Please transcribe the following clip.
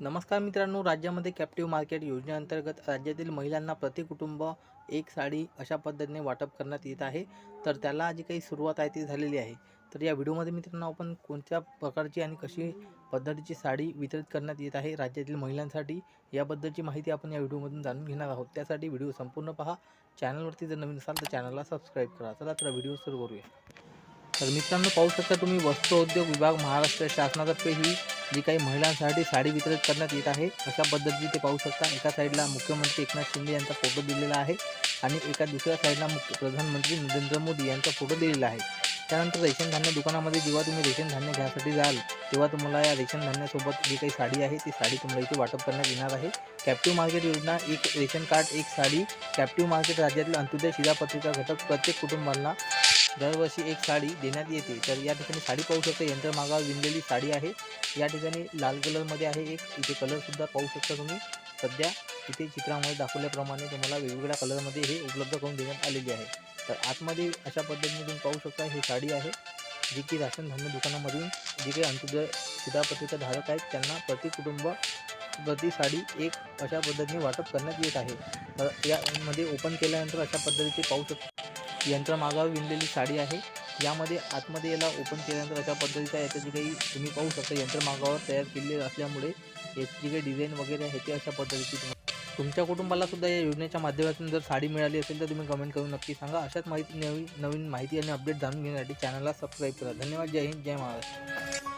नमस्कार मित्रांनो राज्यामध्ये कॅप्टिव्ह मार्केट योजनेअंतर्गत राज्यातील महिलांना प्रति कुटुंब एक साडी अशा पद्धतीने वाटप करण्यात येत आहे. तर त्याला जी काही सुरुवात आहे ती झालेली आहे. तर या व्हिडिओमध्ये मित्रांनो आपण कोणत्या प्रकारची आणि कशी पद्धतीची साडी वितरित करण्यात येत आहे राज्यातील महिलांसाठी याबद्दलची माहिती आपण या व्हिडिओमधून जाणून घेणार आहोत. त्यासाठी व्हिडिओ संपूर्ण पहा. चॅनलवरती जर नवीन असाल तर चॅनलला सबस्क्राईब करा. चला तर व्हिडिओ सुरू करूया. तर मित्रांनो पाहू शकता तुम्ही वस्त्रोद्योग विभाग महाराष्ट्र शासनातर्फे ही जी काही महिलांसाठी साडी वितरित करण्यात येत आहे अशा पद्धतीने ते पाहू शकता. एका साईडला मुख्यमंत्री एकनाथ शिंदे यांचा फोटो दिलेला आहे आणि एका दुसऱ्या साईडला मुख्य प्रधानमंत्री नरेंद्र मोदी यांचा फोटो दिलेला आहे. त्यानंतर रेशन धान्य दुकानामध्ये जेव्हा तुम्ही रेशन धान्य घ्यायसाठी जाल तेव्हा तुम्हाला या रेशन धान्यासोबत जी काही साडी आहे ती साडी तुम्हाला इथे वाटप करण्यात येणार आहे. कॅप्टिव्ह मार्केट योजना एक रेशन कार्ड एक साडी. कॅप्टिव्ह मार्केट राज्यातील अंत्योदय शिधापत्रिका घटक प्रत्येक कुटुंबांना दरवर्षी एक साडी देण्यात येते. तर या ठिकाणी साडी पाहू शकता यंत्रमागावर विणलेली साडी आहे. या ठिकाणी लाल कलरमध्ये आहे एक. इथे कलरसुद्धा पाहू शकता तुम्ही. सध्या इथे चित्रामध्ये दाखवल्याप्रमाणे तुम्हाला वेगवेगळ्या कलरमध्ये हे उपलब्ध करून देण्यात आलेली आहे. तर आतमध्ये अशा पद्धतीने तुम्ही पाहू शकता ही साडी आहे जी की राशन धान्य दुकानामधून जे काही अंत्योदय शिधापत्रिका धारक आहेत त्यांना प्रति कुटुंब प्रति साडी एक अशा पद्धतीने वाटप करण्यात येत आहे. तर यामध्ये ओपन केल्यानंतर अशा पद्धतीचे पाहू शकता यंत्रमागावर विणलेली साडी आहे. यामध्ये आतमध्ये याला ओपन केल्यानंतर अशा पद्धतीचा याचं जे काही तुम्ही पाहू शकता. यंत्रमागावर तयार केलेलं असल्यामुळे याची जी काही डिझाईन वगैरे आहे ते अशा पद्धतीची तुमच्या कुटुंबाला सुद्धा या योजनेच्या माध्यमातून जर साडी मिळाली असेल तर तुम्ही कमेंट करून नक्की सांगा. अशाच माहिती नवीन नवीन माहिती आणि अपडेट जाणून घेण्यासाठी चॅनलला सबस्क्राईब करा. धन्यवाद. जय हिंद. जय महाराष्ट्र.